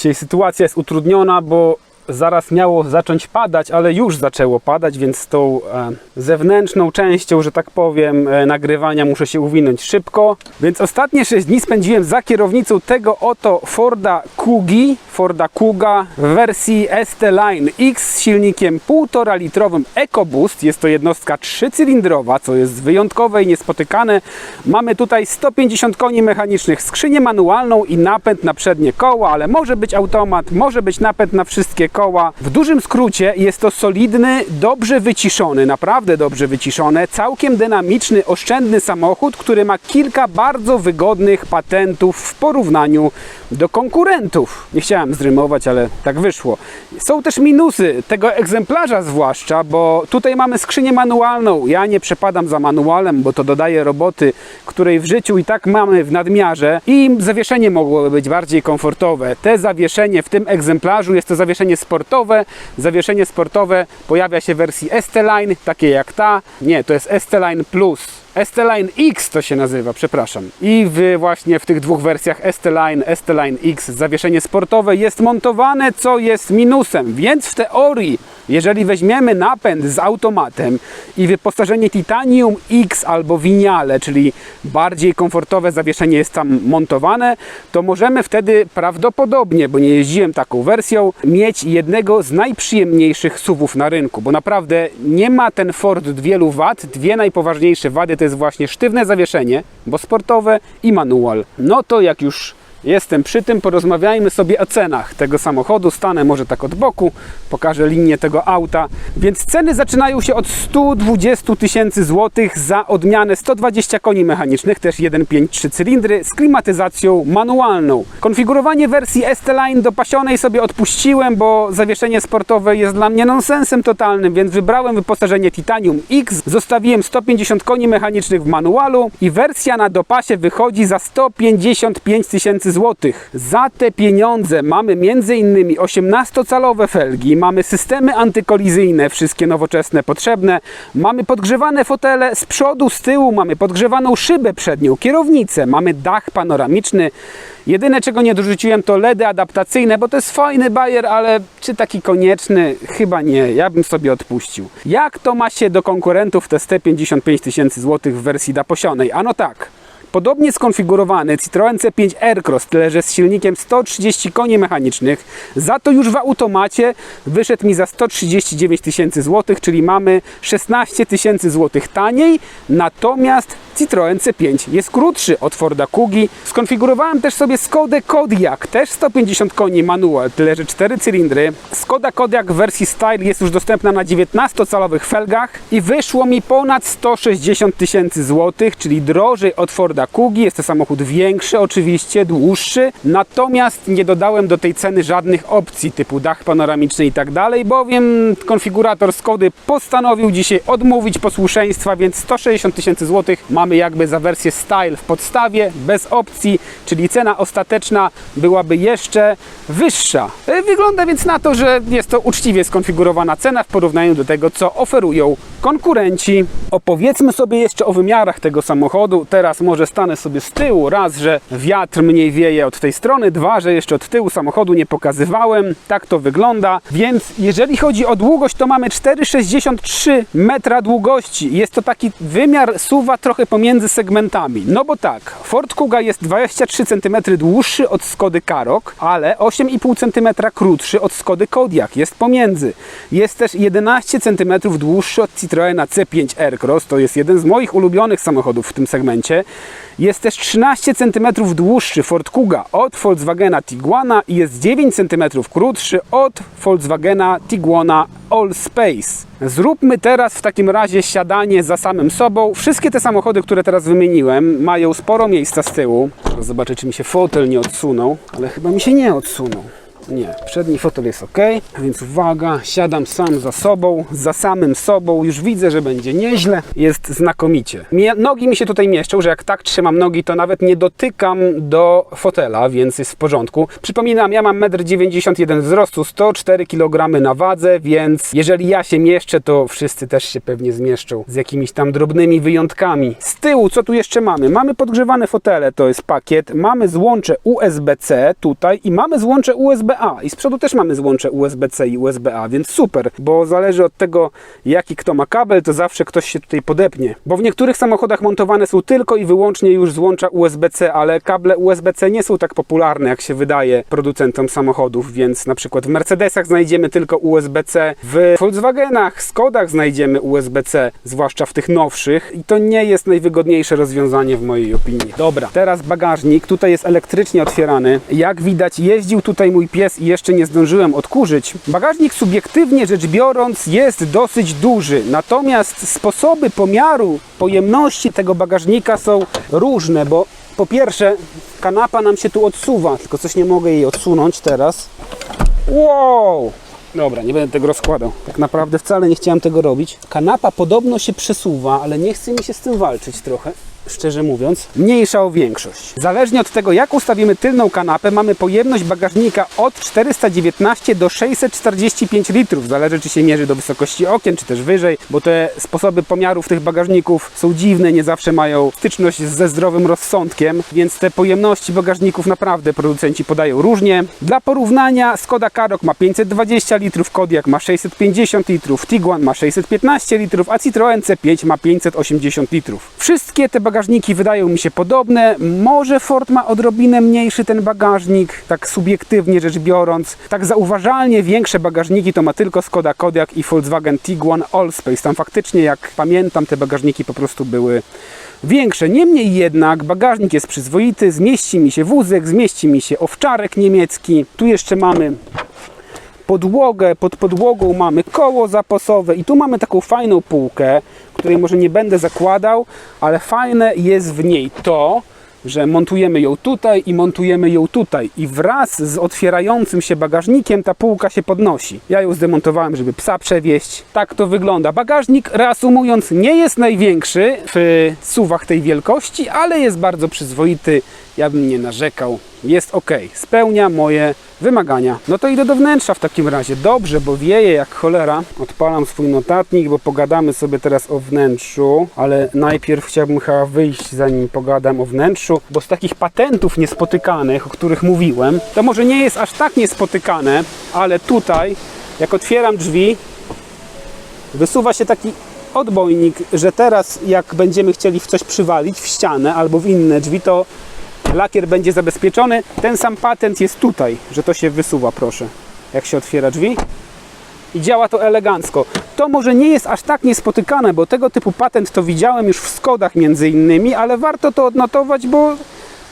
Dzisiaj sytuacja jest utrudniona, bo zaraz miało zacząć padać, ale już zaczęło padać, więc z tą e, zewnętrzną częścią, że tak powiem, e, nagrywania muszę się uwinąć szybko. Więc ostatnie 6 dni spędziłem za kierownicą tego oto Forda Kugi, Forda Kuga w wersji ST Line X z silnikiem 1,5 litrowym EcoBoost. Jest to jednostka trzycylindrowa, co jest wyjątkowe i niespotykane. Mamy tutaj 150 koni mechanicznych, skrzynię manualną i napęd na przednie koła, ale może być automat, może być napęd na wszystkie koła. W dużym skrócie jest to solidny, dobrze wyciszony, naprawdę dobrze wyciszony, całkiem dynamiczny, oszczędny samochód, który ma kilka bardzo wygodnych patentów w porównaniu do konkurentów. Nie chciałem zrymować, ale tak wyszło. Są też minusy tego egzemplarza zwłaszcza, bo tutaj mamy skrzynię manualną. Ja nie przepadam za manualem, bo to dodaje roboty, której w życiu i tak mamy w nadmiarze i zawieszenie mogłoby być bardziej komfortowe. Te zawieszenie w tym egzemplarzu jest to zawieszenie sportowe. Zawieszenie sportowe pojawia się w wersji ST-Line, takie jak ta. Nie, to jest ST-Line Plus. ST-Line X to się nazywa, przepraszam. I w, właśnie w tych dwóch wersjach ST-Line, ST-Line X zawieszenie sportowe jest montowane, co jest minusem. Więc w teorii, jeżeli weźmiemy napęd z automatem i wyposażenie Titanium X albo Vignale, czyli bardziej komfortowe zawieszenie jest tam montowane, to możemy wtedy prawdopodobnie, bo nie jeździłem taką wersją, mieć jednego z najprzyjemniejszych SUVów na rynku, bo naprawdę nie ma ten Ford wielu wad. Dwie najpoważniejsze wady to jest właśnie sztywne zawieszenie, bo sportowe i manual. No to jak już jestem przy tym, porozmawiajmy sobie o cenach tego samochodu. Stanę może tak od boku, pokażę linię tego auta. Więc ceny zaczynają się od 120 tysięcy złotych za odmianę 120 koni mechanicznych, też 1.5 cylindry z klimatyzacją manualną. Konfigurowanie wersji ST-Line sobie odpuściłem, bo zawieszenie sportowe jest dla mnie nonsensem totalnym, więc wybrałem wyposażenie Titanium X, zostawiłem 150 koni mechanicznych w manualu i wersja na dopasie wychodzi za 155 tysięcy złotych. Za te pieniądze mamy m.in. 18-calowe felgi, mamy systemy antykolizyjne, wszystkie nowoczesne, potrzebne, mamy podgrzewane fotele z przodu, z tyłu, mamy podgrzewaną szybę przednią, kierownicę, mamy dach panoramiczny. Jedyne czego nie dorzuciłem to LEDy adaptacyjne, bo to jest fajny bajer, ale czy taki konieczny? Chyba nie, ja bym sobie odpuścił. Jak to ma się do konkurentów te 155 tysięcy złotych w wersji daposionej? Ano tak. Podobnie skonfigurowany Citroen C5 Aircross, tyle że z silnikiem 130 koni mechanicznych, za to już w automacie wyszedł mi za 139 tysięcy złotych, czyli mamy 16 tysięcy złotych taniej, natomiast Citroen C5 jest krótszy od Forda Kugi. Skonfigurowałem też sobie Skodę Kodiaq, też 150 koni manual, tyle że 4 cylindry. Skoda Kodiaq w wersji Style jest już dostępna na 19-calowych felgach i wyszło mi ponad 160 tysięcy złotych, czyli drożej od Forda Kugi. Jest to samochód większy, oczywiście, dłuższy, natomiast nie dodałem do tej ceny żadnych opcji typu dach panoramiczny i tak dalej, bowiem konfigurator Skody postanowił dzisiaj odmówić posłuszeństwa, więc 160 tysięcy złotych mamy jakby za wersję Style w podstawie, bez opcji, czyli cena ostateczna byłaby jeszcze wyższa. E, Wygląda więc na to, że jest to uczciwie skonfigurowana cena w porównaniu do tego, co oferują konkurenci. Opowiedzmy sobie jeszcze o wymiarach tego samochodu. Teraz może stanę sobie z tyłu. Raz, że wiatr mniej wieje od tej strony, dwa, że jeszcze od tyłu samochodu nie pokazywałem. Tak to wygląda. Więc jeżeli chodzi o długość, to mamy 4,63 metra długości. Jest to taki wymiar suwa trochę pomiędzy segmentami. No bo tak, Ford Kuga jest 23 cm dłuższy od Skody Karoq, ale 8,5 cm krótszy od Skody Kodiaq. Jest pomiędzy. Jest też 11 cm dłuższy od Citroena C5 Aircross. To jest jeden z moich ulubionych samochodów w tym segmencie. Jest też 13 cm dłuższy Ford Kuga od Volkswagena Tiguana i jest 9 cm krótszy od Volkswagena Tiguana All Space. Zróbmy teraz w takim razie siadanie za samym sobą. Wszystkie te samochody, które teraz wymieniłem, mają sporo miejsca z tyłu. Zobaczę, czy mi się fotel nie odsunął, ale chyba mi się nie odsunął. Nie, przedni fotel jest ok, więc uwaga, siadam sam za sobą, za samym sobą, już widzę, że będzie nieźle, jest znakomicie. Nogi mi się tutaj mieszczą, że jak tak trzymam nogi, to nawet nie dotykam do fotela, więc jest w porządku. Przypominam, ja mam 1,91 m wzrostu, 104 kg na wadze, więc jeżeli ja się mieszczę, to wszyscy też się pewnie zmieszczą z jakimiś tam drobnymi wyjątkami. Z tyłu, co tu jeszcze mamy? Mamy podgrzewane fotele, to jest pakiet, mamy złącze USB-C tutaj i mamy złącze USB-A i z przodu też mamy złącze USB-C i USB-A, więc super, bo zależy od tego, jaki kto ma kabel, to zawsze ktoś się tutaj podepnie. Bo w niektórych samochodach montowane są tylko i wyłącznie już złącza USB-C, ale kable USB-C nie są tak popularne, jak się wydaje producentom samochodów, więc na przykład w Mercedesach znajdziemy tylko USB-C, w Volkswagenach, Skodach znajdziemy USB-C, zwłaszcza w tych nowszych i to nie jest najwygodniejsze rozwiązanie w mojej opinii. Dobra, teraz bagażnik, tutaj jest elektrycznie otwierany. Jak widać jeździł tutaj mój pies i jeszcze nie zdążyłem odkurzyć. Bagażnik subiektywnie rzecz biorąc jest dosyć duży, natomiast sposoby pomiaru pojemności tego bagażnika są różne, bo po pierwsze kanapa nam się tu odsuwa, tylko coś nie mogę jej odsunąć teraz. Wow! Dobra, nie będę tego rozkładał. Tak naprawdę wcale nie chciałem tego robić. Kanapa podobno się przesuwa, ale nie chce mi się z tym walczyć trochę. Szczerze mówiąc, mniejsza o większość. Zależnie od tego, jak ustawimy tylną kanapę, mamy pojemność bagażnika od 419 do 645 litrów. Zależy, czy się mierzy do wysokości okien, czy też wyżej, bo te sposoby pomiarów tych bagażników są dziwne, nie zawsze mają styczność ze zdrowym rozsądkiem, więc te pojemności bagażników naprawdę producenci podają różnie. Dla porównania Skoda Karoq ma 520 litrów, Kodiaq ma 650 litrów, Tiguan ma 615 litrów, a Citroen C5 ma 580 litrów. Wszystkie te bagażniki wydają mi się podobne. Może Ford ma odrobinę mniejszy ten bagażnik, tak subiektywnie rzecz biorąc. Tak zauważalnie większe bagażniki to ma tylko Skoda Kodiaq i Volkswagen Tiguan Allspace. Tam faktycznie, jak pamiętam, te bagażniki po prostu były większe. Niemniej jednak bagażnik jest przyzwoity, zmieści mi się wózek, zmieści mi się owczarek niemiecki. Tu jeszcze mamy podłogę, pod podłogą mamy koło zapasowe i tu mamy taką fajną półkę, której może nie będę zakładał, ale fajne jest w niej to, że montujemy ją tutaj i montujemy ją tutaj i wraz z otwierającym się bagażnikiem ta półka się podnosi. Ja ją zdemontowałem, żeby psa przewieźć. Tak to wygląda. Bagażnik, reasumując, nie jest największy w suwach tej wielkości, ale jest bardzo przyzwoity. Ja bym nie narzekał. Jest ok. Spełnia moje wymagania. No to idę do wnętrza w takim razie. Dobrze, bo wieje jak cholera. Odpalam swój notatnik, bo pogadamy sobie teraz o wnętrzu, ale najpierw chciałbym chyba wyjść, zanim pogadam o wnętrzu, bo z takich patentów niespotykanych, o których mówiłem, to może nie jest aż tak niespotykane, ale tutaj, jak otwieram drzwi, wysuwa się taki odbojnik, że teraz jak będziemy chcieli w coś przywalić, w ścianę albo w inne drzwi, to lakier będzie zabezpieczony. Ten sam patent jest tutaj, że to się wysuwa, proszę. Jak się otwiera drzwi. I działa to elegancko. To może nie jest aż tak niespotykane, bo tego typu patent to widziałem już w Skodach między innymi, ale warto to odnotować, bo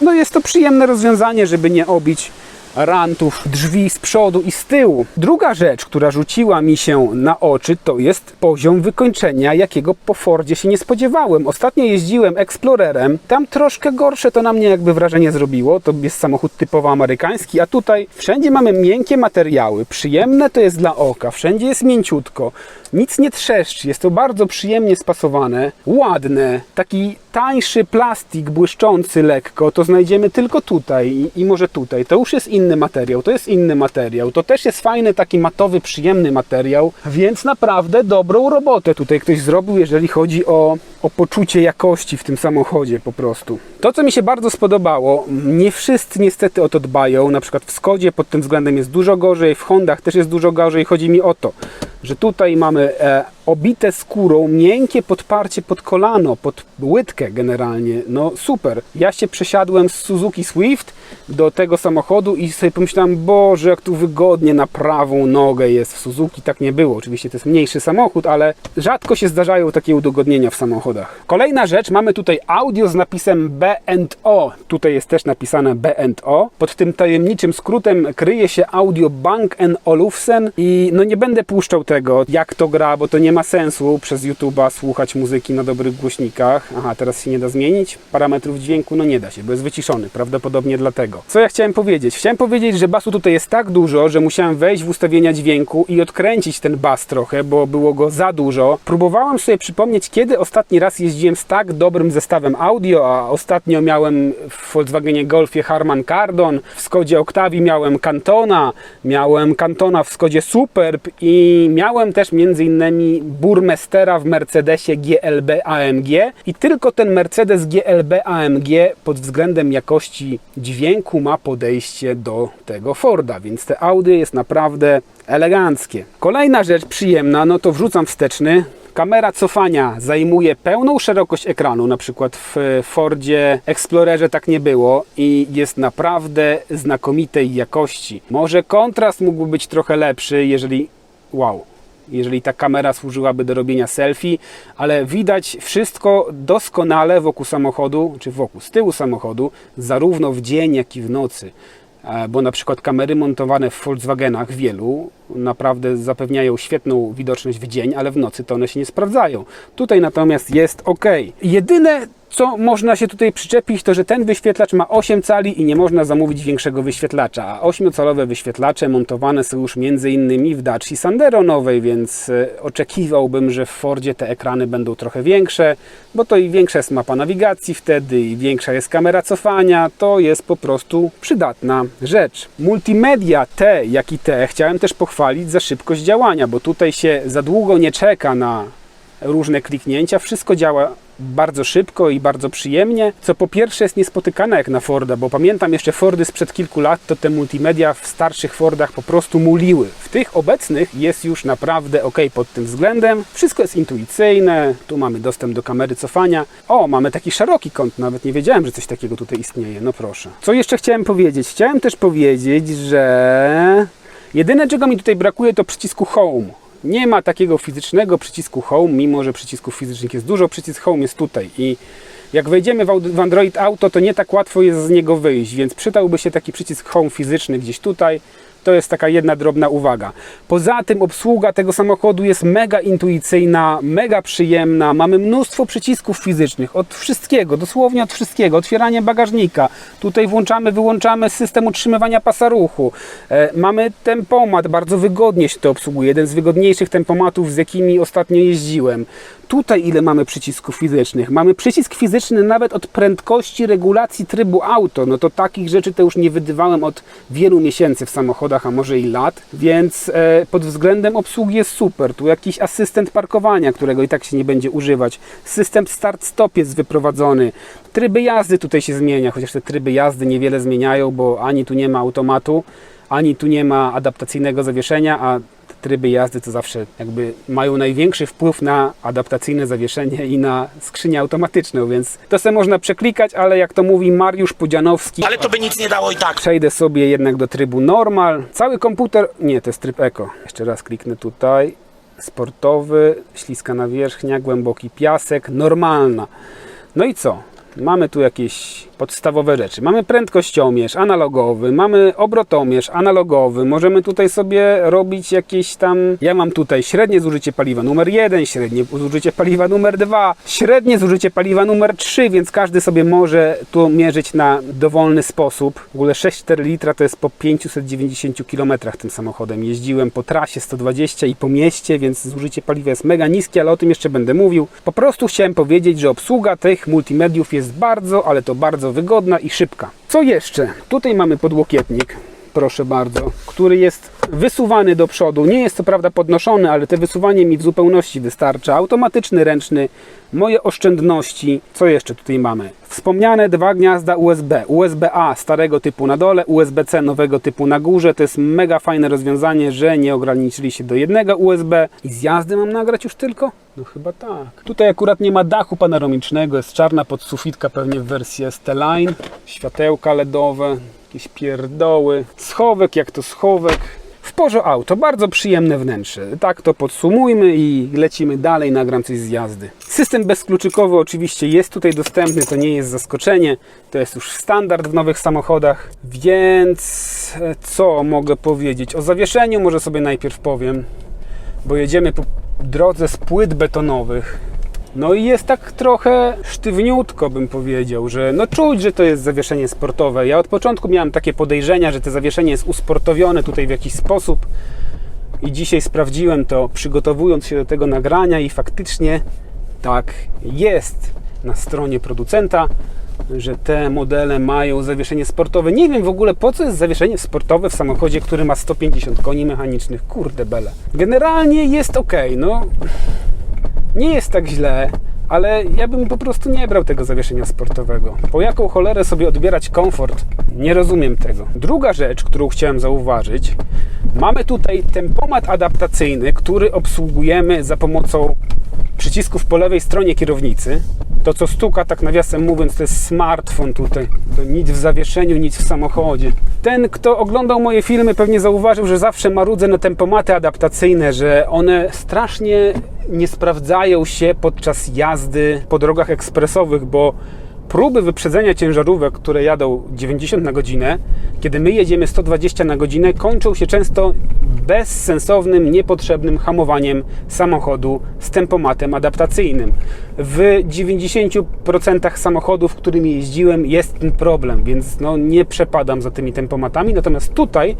no jest to przyjemne rozwiązanie, żeby nie obić rantów, drzwi z przodu i z tyłu. Druga rzecz, która rzuciła mi się na oczy, to jest poziom wykończenia, jakiego po Fordzie się nie spodziewałem. Ostatnio jeździłem Explorerem, tam troszkę gorsze to na mnie jakby wrażenie zrobiło. To jest samochód typowo amerykański, a tutaj wszędzie mamy miękkie materiały. Przyjemne to jest dla oka, wszędzie jest mięciutko. Nic nie trzeszczy, jest to bardzo przyjemnie spasowane, ładne, taki tańszy plastik błyszczący lekko, to znajdziemy tylko tutaj i, i może tutaj. To już jest inny materiał, to jest inny materiał. To też jest fajny, taki matowy, przyjemny materiał, więc naprawdę dobrą robotę tutaj ktoś zrobił, jeżeli chodzi o, o poczucie jakości w tym samochodzie po prostu. To, co mi się bardzo spodobało, nie wszyscy niestety o to dbają, na przykład w Skodzie pod tym względem jest dużo gorzej, w Hondach też jest dużo gorzej. Chodzi mi o to, że tutaj mamy e, obite skórą, miękkie podparcie pod kolano, pod łydkę generalnie. No super. Ja się przesiadłem z Suzuki Swift do tego samochodu i sobie pomyślałem, Boże, jak tu wygodnie na prawą nogę jest w Suzuki. Tak nie było. Oczywiście to jest mniejszy samochód, ale rzadko się zdarzają takie udogodnienia w samochodach. Kolejna rzecz, mamy tutaj audio z napisem B&O. Tutaj jest też napisane B&O. Pod tym tajemniczym skrótem kryje się audio Bang Olufsen i no nie będę puszczał tego, jak to gra, bo to nie ma ma sensu przez YouTube'a słuchać muzyki na dobrych głośnikach. Aha, teraz się nie da zmienić parametrów dźwięku, no nie da się, bo jest wyciszony, prawdopodobnie dlatego. Co ja chciałem powiedzieć? Chciałem powiedzieć, że basu tutaj jest tak dużo, że musiałem wejść w ustawienia dźwięku i odkręcić ten bas trochę, bo było go za dużo. Próbowałem sobie przypomnieć, kiedy ostatni raz jeździłem z tak dobrym zestawem audio, a ostatnio miałem w Volkswagenie Golfie Harman Kardon, w Skodzie Octavii miałem Cantona, miałem Cantona w Skodzie Superb i miałem też między innymi Burmestera w Mercedesie GLB AMG i tylko ten Mercedes GLB AMG pod względem jakości dźwięku ma podejście do tego Forda, więc te Audi jest naprawdę eleganckie. Kolejna rzecz przyjemna, no to wrzucam wsteczny. Kamera cofania zajmuje pełną szerokość ekranu, na przykład w Fordzie Explorerze tak nie było i jest naprawdę znakomitej jakości. Może kontrast mógłby być trochę lepszy, jeżeli wow, jeżeli ta kamera służyłaby do robienia selfie, ale widać wszystko doskonale wokół samochodu, czy wokół, z tyłu samochodu, zarówno w dzień, jak i w nocy. E, Bo na przykład kamery montowane w Volkswagenach wielu naprawdę zapewniają świetną widoczność w dzień, ale w nocy to one się nie sprawdzają. Tutaj natomiast jest ok. Jedyne co można się tutaj przyczepić, to że ten wyświetlacz ma 8 cali i nie można zamówić większego wyświetlacza, a 8-calowe wyświetlacze montowane są już innymi w Dacia Sandero nowej, więc e, oczekiwałbym, że w Fordzie te ekrany będą trochę większe, bo to i większa jest mapa nawigacji wtedy, i większa jest kamera cofania, to jest po prostu przydatna rzecz. Multimedia te, jak i te, chciałem też pochwalić za szybkość działania, bo tutaj się za długo nie czeka na różne kliknięcia, wszystko działa bardzo szybko i bardzo przyjemnie, co po pierwsze jest niespotykane jak na Forda, bo pamiętam jeszcze Fordy sprzed kilku lat, to te multimedia w starszych Fordach po prostu muliły. W tych obecnych jest już naprawdę ok pod tym względem. Wszystko jest intuicyjne, tu mamy dostęp do kamery cofania. O, mamy taki szeroki kąt, nawet nie wiedziałem, że coś takiego tutaj istnieje, no proszę. Co jeszcze chciałem powiedzieć? Chciałem też powiedzieć, że jedyne czego mi tutaj brakuje to przycisku Home. Nie ma takiego fizycznego przycisku Home, mimo że przycisków fizycznych jest dużo. Przycisk Home jest tutaj i jak wejdziemy w Android Auto, to nie tak łatwo jest z niego wyjść, więc przydałby się taki przycisk Home fizyczny gdzieś tutaj. To jest taka jedna drobna uwaga. Poza tym obsługa tego samochodu jest mega intuicyjna, mega przyjemna. Mamy mnóstwo przycisków fizycznych od wszystkiego, dosłownie od wszystkiego. Otwieranie bagażnika. Tutaj włączamy, wyłączamy system utrzymywania pasa ruchu. E, mamy tempomat, bardzo wygodnie się to obsługuje. Jeden z wygodniejszych tempomatów, z jakimi ostatnio jeździłem. Tutaj ile mamy przycisków fizycznych? Mamy przycisk fizyczny nawet od prędkości regulacji trybu auto. No to takich rzeczy to już nie wydywałem od wielu miesięcy w samochodach, a może i lat, więc e, pod względem obsługi jest super. Tu jakiś asystent parkowania, którego i tak się nie będzie używać. System start-stop jest wyprowadzony. Tryby jazdy tutaj się zmienia, chociaż te tryby jazdy niewiele zmieniają, bo ani tu nie ma automatu, ani tu nie ma adaptacyjnego zawieszenia, a tryby jazdy to zawsze jakby mają największy wpływ na adaptacyjne zawieszenie i na skrzynię automatyczną, więc to se można przeklikać, ale jak to mówi Mariusz Pudzianowski, Ale to by nic nie dało i tak. przejdę sobie jednak do trybu normal. Cały komputer, nie, to jest tryb eco. Jeszcze raz kliknę tutaj. Sportowy, śliska nawierzchnia, głęboki piasek, normalna. No i co? Mamy tu jakieś podstawowe rzeczy. Mamy prędkościomierz analogowy, mamy obrotomierz analogowy. Możemy tutaj sobie robić jakieś tam. Ja mam tutaj średnie zużycie paliwa numer 1, średnie zużycie paliwa numer 2, średnie zużycie paliwa numer 3, więc każdy sobie może tu mierzyć na dowolny sposób. W ogóle 6,4 litra to jest po 590 km tym samochodem. Jeździłem po trasie 120 i po mieście, więc zużycie paliwa jest mega niskie, ale o tym jeszcze będę mówił. Po prostu chciałem powiedzieć, że obsługa tych multimediów jest bardzo, ale to bardzo wygodna i szybka. Co jeszcze? Tutaj mamy podłokietnik, proszę bardzo, który jest wysuwany do przodu. Nie jest co prawda podnoszony, ale te wysuwanie mi w zupełności wystarcza. Automatyczny, ręczny, moje oszczędności. Co jeszcze tutaj mamy? Wspomniane dwa gniazda USB. USB-A starego typu na dole, USB-C nowego typu na górze. To jest mega fajne rozwiązanie, że nie ograniczyli się do jednego USB. I z jazdy mam nagrać już tylko? No chyba tak. Tutaj akurat nie ma dachu panoramicznego, jest czarna podsufitka pewnie w wersji ST-Line. Światełka LEDowe, jakieś pierdoły. Schowek jak to schowek. W Porzo Auto, bardzo przyjemne wnętrze. Tak to podsumujmy i lecimy dalej, nagram coś z jazdy. System bezkluczykowy oczywiście jest tutaj dostępny, to nie jest zaskoczenie. To jest już standard w nowych samochodach. Więc e, co mogę powiedzieć? O zawieszeniu może sobie najpierw powiem, bo jedziemy po drodze z płyt betonowych. No i jest tak trochę sztywniutko, bym powiedział, że no czuć, że to jest zawieszenie sportowe. Ja od początku miałem takie podejrzenia, że to zawieszenie jest usportowione tutaj w jakiś sposób. I dzisiaj sprawdziłem to, przygotowując się do tego nagrania, i faktycznie tak jest na stronie producenta, że te modele mają zawieszenie sportowe. Nie wiem w ogóle po co jest zawieszenie sportowe w samochodzie, który ma 150 koni mechanicznych. Kurde bele. Generalnie jest ok, no nie jest tak źle, ale ja bym po prostu nie brał tego zawieszenia sportowego. Po jaką cholerę sobie odbierać komfort? Nie rozumiem tego. Druga rzecz, którą chciałem zauważyć, mamy tutaj tempomat adaptacyjny, który obsługujemy za pomocą przycisków po lewej stronie kierownicy. To, co stuka, tak nawiasem mówiąc, to jest smartfon tutaj. To nic w zawieszeniu, nic w samochodzie. Ten, kto oglądał moje filmy, pewnie zauważył, że zawsze marudzę na tempomaty adaptacyjne, że one strasznie nie sprawdzają się podczas jazdy po drogach ekspresowych, bo próby wyprzedzenia ciężarówek, które jadą 90 na godzinę, kiedy my jedziemy 120 na godzinę, kończą się często bezsensownym, niepotrzebnym hamowaniem samochodu z tempomatem adaptacyjnym. W 90% samochodów, którymi jeździłem, jest ten problem, więc no, nie przepadam za tymi tempomatami. Natomiast tutaj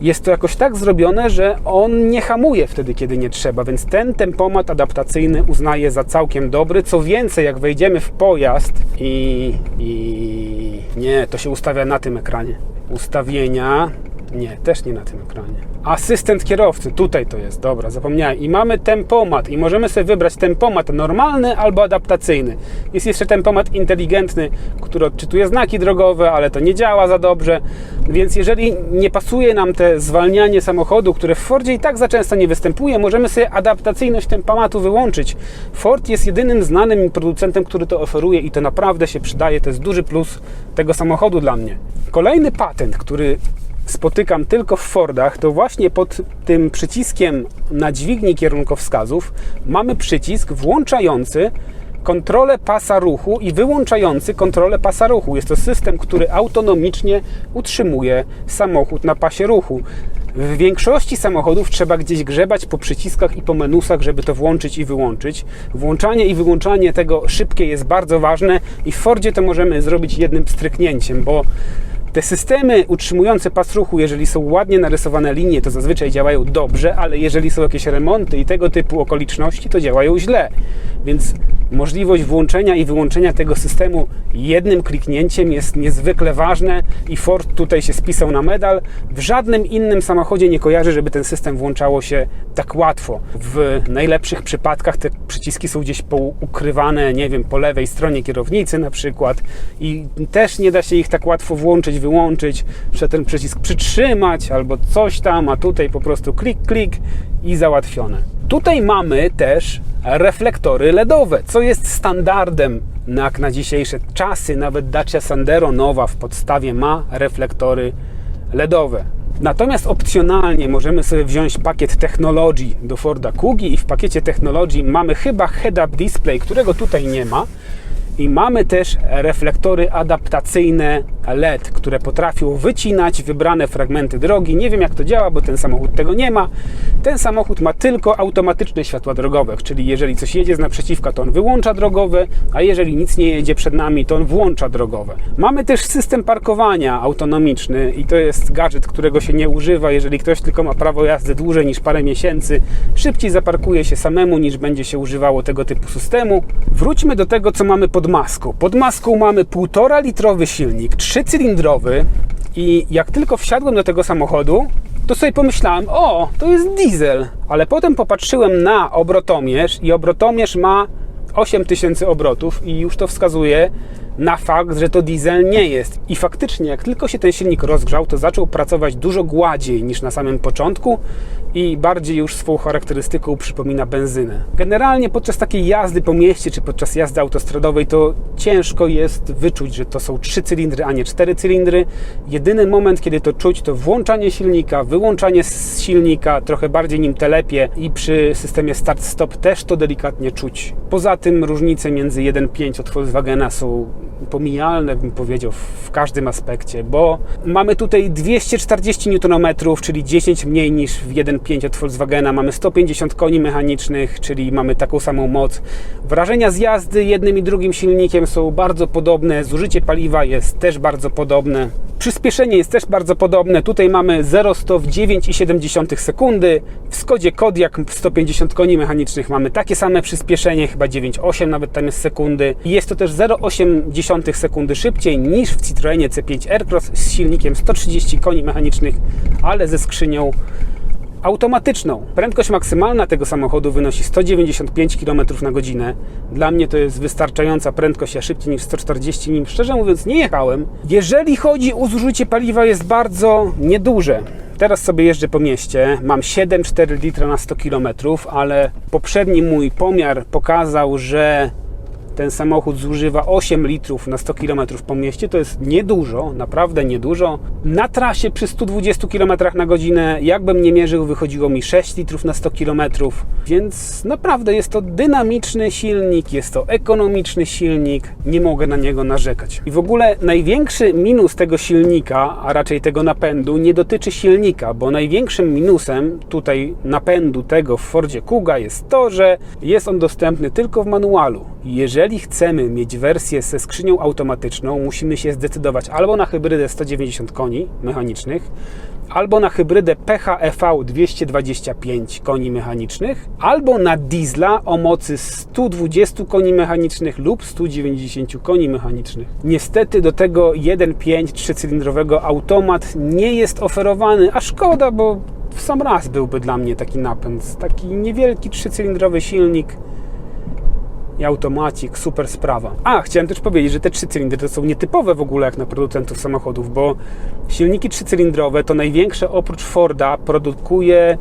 jest to jakoś tak zrobione, że on nie hamuje wtedy, kiedy nie trzeba, więc ten tempomat adaptacyjny uznaję za całkiem dobry. Co więcej, jak wejdziemy w pojazd i, i nie, to się ustawia na tym ekranie. Ustawienia, nie, też nie na tym ekranie. Asystent kierowcy, tutaj to jest, dobra, zapomniałem. I mamy tempomat i możemy sobie wybrać tempomat normalny albo adaptacyjny. Jest jeszcze tempomat inteligentny, który odczytuje znaki drogowe, ale to nie działa za dobrze. Więc jeżeli nie pasuje nam te zwalnianie samochodu, które w Fordzie i tak za często nie występuje, możemy sobie adaptacyjność tempomatu wyłączyć. Ford jest jedynym znanym producentem, który to oferuje i to naprawdę się przydaje. To jest duży plus tego samochodu dla mnie. Kolejny patent, który spotykam tylko w Fordach, to właśnie pod tym przyciskiem na dźwigni kierunkowskazów mamy przycisk włączający kontrolę pasa ruchu i wyłączający kontrolę pasa ruchu. Jest to system, który autonomicznie utrzymuje samochód na pasie ruchu. W większości samochodów trzeba gdzieś grzebać po przyciskach i po menusach, żeby to włączyć i wyłączyć. Włączanie i wyłączanie tego szybkie jest bardzo ważne i w Fordzie to możemy zrobić jednym stryknięciem, bo te systemy utrzymujące pas ruchu, jeżeli są ładnie narysowane linie, to zazwyczaj działają dobrze, ale jeżeli są jakieś remonty i tego typu okoliczności, to działają źle. Więc możliwość włączenia i wyłączenia tego systemu jednym kliknięciem jest niezwykle ważne i Ford tutaj się spisał na medal. W żadnym innym samochodzie nie kojarzy, żeby ten system włączało się tak łatwo. W najlepszych przypadkach te przyciski są gdzieś ukrywane, nie wiem, po lewej stronie kierownicy na przykład i też nie da się ich tak łatwo włączyć, wyłączyć, że ten przycisk przytrzymać albo coś tam, a tutaj po prostu klik, klik i załatwione. Tutaj mamy też reflektory LEDowe, co jest standardem jak na dzisiejsze czasy. Nawet Dacia Sandero nowa w podstawie ma reflektory LEDowe. Natomiast opcjonalnie możemy sobie wziąć pakiet technologii do Forda Kugi i w pakiecie technologii mamy chyba head-up display, którego tutaj nie ma. I mamy też reflektory adaptacyjne LED, które potrafią wycinać wybrane fragmenty drogi. Nie wiem jak to działa, bo ten samochód tego nie ma. Ten samochód ma tylko automatyczne światła drogowe, czyli jeżeli coś jedzie z naprzeciwka, to on wyłącza drogowe, a jeżeli nic nie jedzie przed nami, to on włącza drogowe. Mamy też system parkowania autonomiczny i to jest gadżet, którego się nie używa. Jeżeli ktoś tylko ma prawo jazdy dłużej niż parę miesięcy, szybciej zaparkuje się samemu niż będzie się używało tego typu systemu. Wróćmy do tego, co mamy pod Pod maską mamy 1,5 litrowy silnik, trzycylindrowy i jak tylko wsiadłem do tego samochodu, to sobie pomyślałem, o, to jest diesel. Ale potem popatrzyłem na obrotomierz i obrotomierz ma 8000 obrotów i już to wskazuje na fakt, że to diesel nie jest. I faktycznie, jak tylko się ten silnik rozgrzał, to zaczął pracować dużo gładziej niż na samym początku i bardziej już swą charakterystyką przypomina benzynę. Generalnie podczas takiej jazdy po mieście czy podczas jazdy autostradowej to ciężko jest wyczuć, że to są trzy cylindry, a nie cztery cylindry. Jedyny moment, kiedy to czuć, to włączanie silnika, wyłączanie z silnika, trochę bardziej nim telepie i przy systemie start-stop też to delikatnie czuć. Poza tym różnice między 1.5 od Volkswagena są pomijalne, bym powiedział, w każdym aspekcie, bo mamy tutaj 240 Nm, czyli 10 mniej niż w 1.5 od Volkswagena, mamy 150 koni mechanicznych, czyli mamy taką samą moc. Wrażenia z jazdy jednym i drugim silnikiem są bardzo podobne, zużycie paliwa jest też bardzo podobne. Przyspieszenie jest też bardzo podobne. Tutaj mamy 0-100 w 9,7 sekundy. W Skodzie Kodiaq w 150 koni mechanicznych mamy takie same przyspieszenie, chyba 9,8 nawet tam jest sekundy. Jest to też 0,8 sekundy szybciej niż w Citroenie C5 Aircross z silnikiem 130 koni mechanicznych, ale ze skrzynią automatyczną. Prędkość maksymalna tego samochodu wynosi 195 km na godzinę. Dla mnie to jest wystarczająca prędkość, ja szybciej niż 140 nim szczerze mówiąc nie jechałem. Jeżeli chodzi o zużycie paliwa jest bardzo nieduże. Teraz sobie jeżdżę po mieście, mam 7,4 litra na 100 km, ale poprzedni mój pomiar pokazał, że ten samochód zużywa 8 litrów na 100 km po mieście. To jest niedużo, naprawdę niedużo. Na trasie przy 120 km na godzinę, jakbym nie mierzył, wychodziło mi 6 litrów na 100 km. Więc naprawdę jest to dynamiczny silnik, jest to ekonomiczny silnik. Nie mogę na niego narzekać. I w ogóle największy minus tego silnika, a raczej tego napędu, nie dotyczy silnika, bo największym minusem tutaj napędu tego w Fordzie Kuga jest to, że jest on dostępny tylko w manualu. Jeżeli chcemy mieć wersję ze skrzynią automatyczną, musimy się zdecydować albo na hybrydę 190 koni mechanicznych, albo na hybrydę PHEV 225 koni mechanicznych, albo na diesla o mocy 120 koni mechanicznych lub 190 koni mechanicznych. Niestety do tego 1.5 trzycylindrowego automat nie jest oferowany, a szkoda, bo w sam raz byłby dla mnie taki napęd. Taki niewielki trzycylindrowy silnik i automacik, super sprawa. A, chciałem też powiedzieć, że te trzy cylindry to są nietypowe w ogóle jak na producentów samochodów, bo silniki trzycylindrowe to największe oprócz Forda produkuje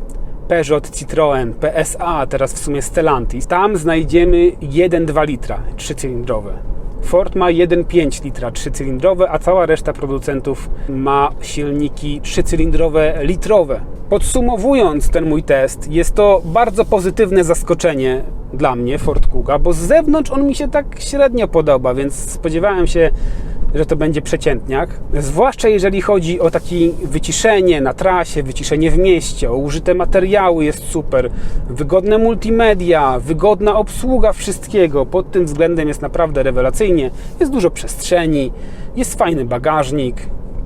Peugeot, Citroën, PSA, teraz w sumie Stellantis. Tam znajdziemy 1,2 litra trzycylindrowe. Ford ma 1,5 litra trzycylindrowe, a cała reszta producentów ma silniki trzycylindrowe litrowe. Podsumowując ten mój test, jest to bardzo pozytywne zaskoczenie dla mnie Ford Kuga, bo z zewnątrz on mi się tak średnio podoba, więc spodziewałem się, że to będzie przeciętniak. Zwłaszcza jeżeli chodzi o takie wyciszenie na trasie, wyciszenie w mieście, o użyte materiały jest super, wygodne multimedia, wygodna obsługa wszystkiego. Pod tym względem jest naprawdę rewelacyjnie. Jest dużo przestrzeni, jest fajny bagażnik.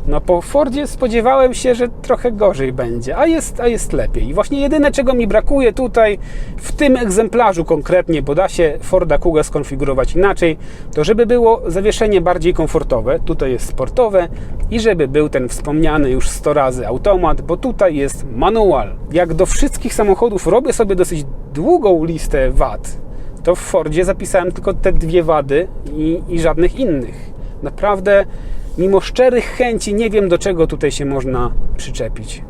No po Fordzie spodziewałem się, że trochę gorzej będzie, a jest, a jest lepiej. I właśnie jedyne, czego mi brakuje tutaj, w tym egzemplarzu konkretnie, bo da się Forda Kuga skonfigurować inaczej, to żeby było zawieszenie bardziej komfortowe, tutaj jest sportowe i żeby był ten wspomniany już 100 razy automat, bo tutaj jest manual. Jak do wszystkich samochodów robię sobie dosyć długą listę wad, to w Fordzie zapisałem tylko te dwie wady i, i żadnych innych. Naprawdę mimo szczerych chęci nie wiem do czego tutaj się można przyczepić.